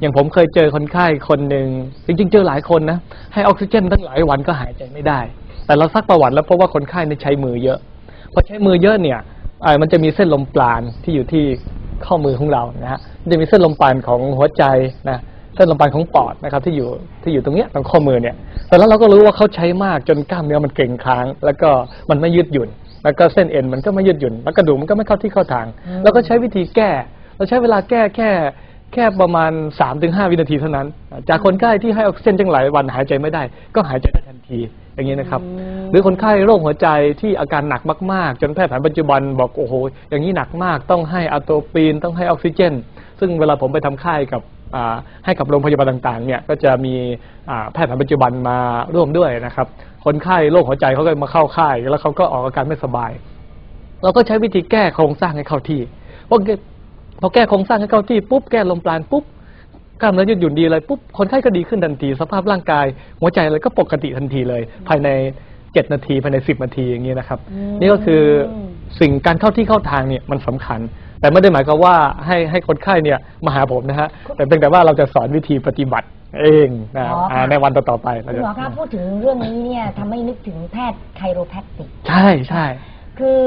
อย่างผมเคยเจอคนไข้คนหนึ่งจริงๆ เจอหลายคนนะ ให้ออกซิเจนตั้งหลายวันก็หายใจไม่ได้ แต่เราซักประวัติแล้วพบว่าคนไข้เนี่ยใช้มือเยอะพอใช้มือเยอะเนี่ยเอ่อมันจะมีเส้นลมปราณที่อยู่ที่ข้อมือของเรานะฮะมันจะมีเส้นลมปราณของหัวใจนะเส้นลมปราณของปอดนะครับที่อยู่ที่อยู่ตรงเนี้ยตรงข้อมือเนี่ยแต่แล้วเราก็รู้ว่าเขาใช้มากจนกล้ามเนื้อมันเกร็งค้าง แล้วก็มันไม่ยืดหยุ่น แล้วก็เส้นเอ็นมันก็ไม่ยืดหยุ่น แล้วกระดูกมันก็ไม่เข้าที่เข้าทาง แล้วก็ใช้วิธีแก้ เราใช้เวลาแก้แค่ แค่ประมาณ3าถึงหวินาทีเท่านั้น จากคนไข้ที่ให้ออกซิเจนจังหลายวันหายใจไม่ได้ ก็หายใจได้ทันทีอย่างนี้นะครับ หรือคนไข้โรคหัวใจที่อาการหนักมากๆ จนแพทย์แผนปัจจุบันบอกโอ้โหอย่างนี้หนักมากต้องให้อะโตปีนต้องให้ออกซิเจน ซึ่งเวลาผมไปทำค่ายกับอ่าให้กับโรงพยาบาลต่างๆเนี่ยก็จะมีอ่าแพทย์แผนปัจจุบันมาร่วมด้วยนะครับ คนไข้โรคหัวใจเขาก็มาเข้าค่าย แล้วเขาก็ออกอาการไม่สบาย เราก็ใช้วิธีแก้โครงสร้างให้เข้าที่พอแก้ พอแก้โครงสร้างให้เข้าที่ปุ๊บแก้ลมปราณปุ๊บกล้ามเนื้อยืดหยุ่นดีเลยปุ๊บคนไข้ก็ดีขึ้นทันที สภาพร่างกาย หัวใจอะไรก็ปกติทันทีเลย ภายในเจ็ดนาทีภายในสิบนาทีอย่างนี้นะครับ นี่ก็คือสิ่งการเข้าที่เข้าทางเนี่ยมันสำคัญ แต่ไม่ได้หมายความว่าให้ให้คนไข้เนี่ยมาหาผมนะฮะแต่เป็นแต่ว่าเราจะสอนวิธีปฏิบัติเองนะอ๋อค่ะาในวันต่อๆไปเราคุณจะหมอคะพูดถึงเรื่องนี้เนี่ยทำให้นึกถึงแพทย์ไคโรแพคติก ใช่ใช่ คือ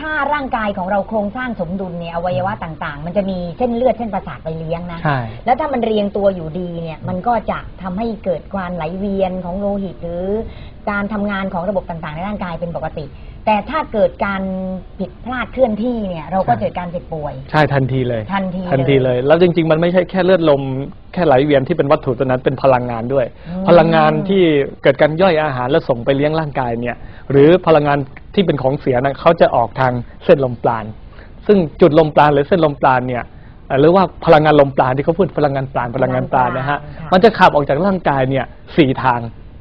ถ้าร่างกายของเราโครงสร้างสมดุลเนี่ยอวัยวะต่างๆ มันจะมีเส้นเลือดเส้นประสาทไปเลี้ยงนะ ใช่ แล้วถ้ามันเรียงตัวอยู่ดีเนี่ยมันก็จะทำให้เกิดการไหลเวียนของโลหิต หรือการทำงานของระบบต่างๆ ในร่างกายเป็นปกติ แต่ถ้าเกิดการผิดพลาดเคลื่อนที่เนี่ยเราก็ใช่ เกิดการเจ็บป่วย ใช่ทันทีเลย ทันทีทันทีเลย แล้วจริง ๆ มันไม่ใช่แค่เลือดลมแค่ไหลเวียนที่เป็นวัตถุตัวนั้นเป็นพลังงานด้วย อืม พลังงานที่เกิดการย่อยอาหารแล้วส่งไปเลี้ยงร่างกายเนี่ย หรือพลังงาน ที่เป็นของเสียนะเขาจะออกทางเส้นลมปราณ ซึ่งจุดลมปราณหรือเส้นลมปราณเนี่ยเอ่อหรือว่าพลังงานลมปราณที่เขาพูดพลังงานปราณพลังงานปราณนะฮะค่ะมันจะขับออกจากร่างกายเนี่ยสี่ทาง